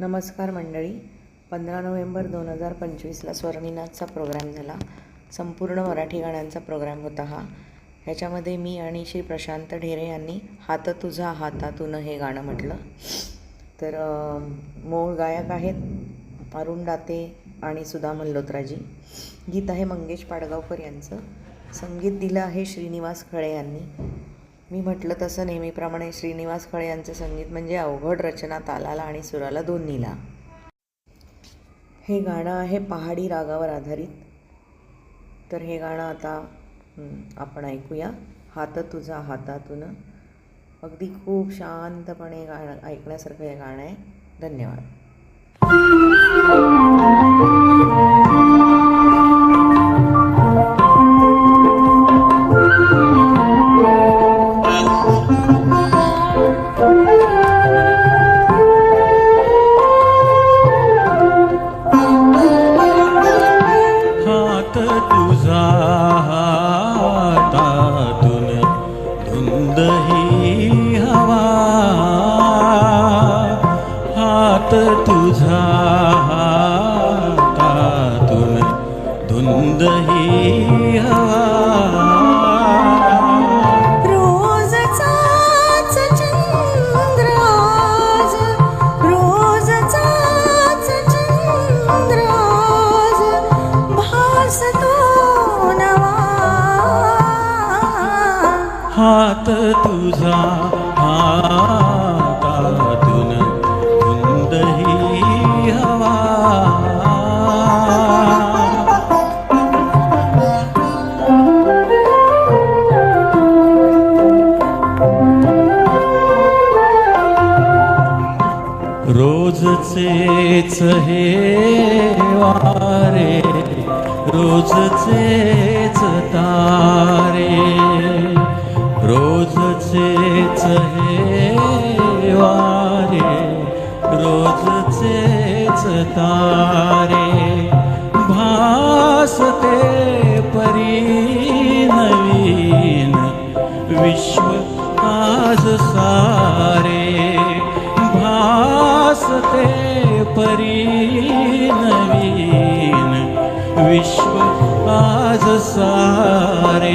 नमस्कार मंडळी. पंधरा नोव्हेंबर दोन हजार पंचवीसला स्वर्णिनाथचा प्रोग्राम झाला. संपूर्ण मराठी गाण्यांचा प्रोग्राम होता हा. ह्याच्यामध्ये मी आणि श्री प्रशांत ढेरे यांनी हात तुझा हातातून हे गाणं म्हटलं. तर मूळ गायक आहेत अरुण दाते आणि सुधा मल्होत्राजी. गीत आहे मंगेश पाडगावकर यांचं. संगीत दिलं आहे श्रीनिवास खळे यांनी. मी म्हटलं तसं नेहमीप्रमाणे श्रीनिवास खळे यांचं संगीत म्हणजे अवघड रचना तालाला आणि सुराला दोन्हीला. हे गाणं आहे पहाडी रागावर आधारित. तर हे गाणं आता आपण ऐकूया. हात तुझा हातातून. अगदी खूप शांतपणे गाणं ऐकण्यासारखं हे गाणं आहे. धन्यवाद. तुझा हातातून धुंद ही हवा. हात तुझा हातातून धुंद ही हात तुझा हातातून धुंदही हवा. रोजचेच हे वारे रोजचेच तारे तारे भासते परी नवीन विश्व आज सारे भासते परी नवीन विश्व आज सारे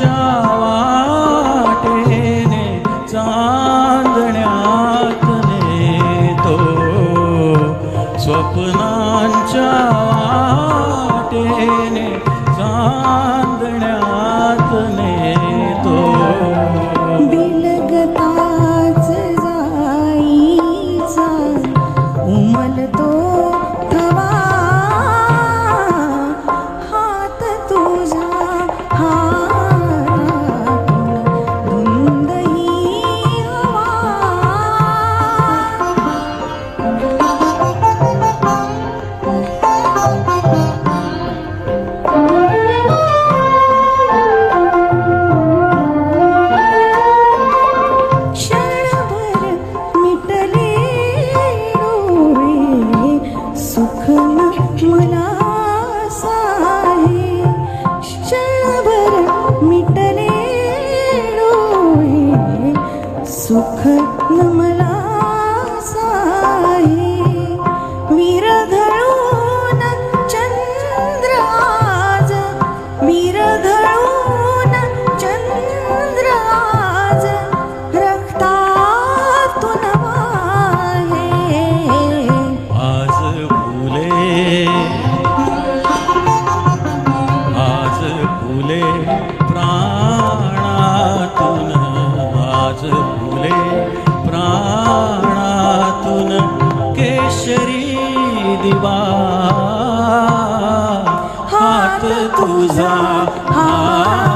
যাওয়া सुख नमला मला साहे विरघळून चंद्र आज विरघळून चंद्र आज रक्तातून वाहे. आज फुले आज फुले प्राणातून हात तुझा हा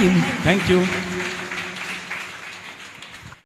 you. Thank you.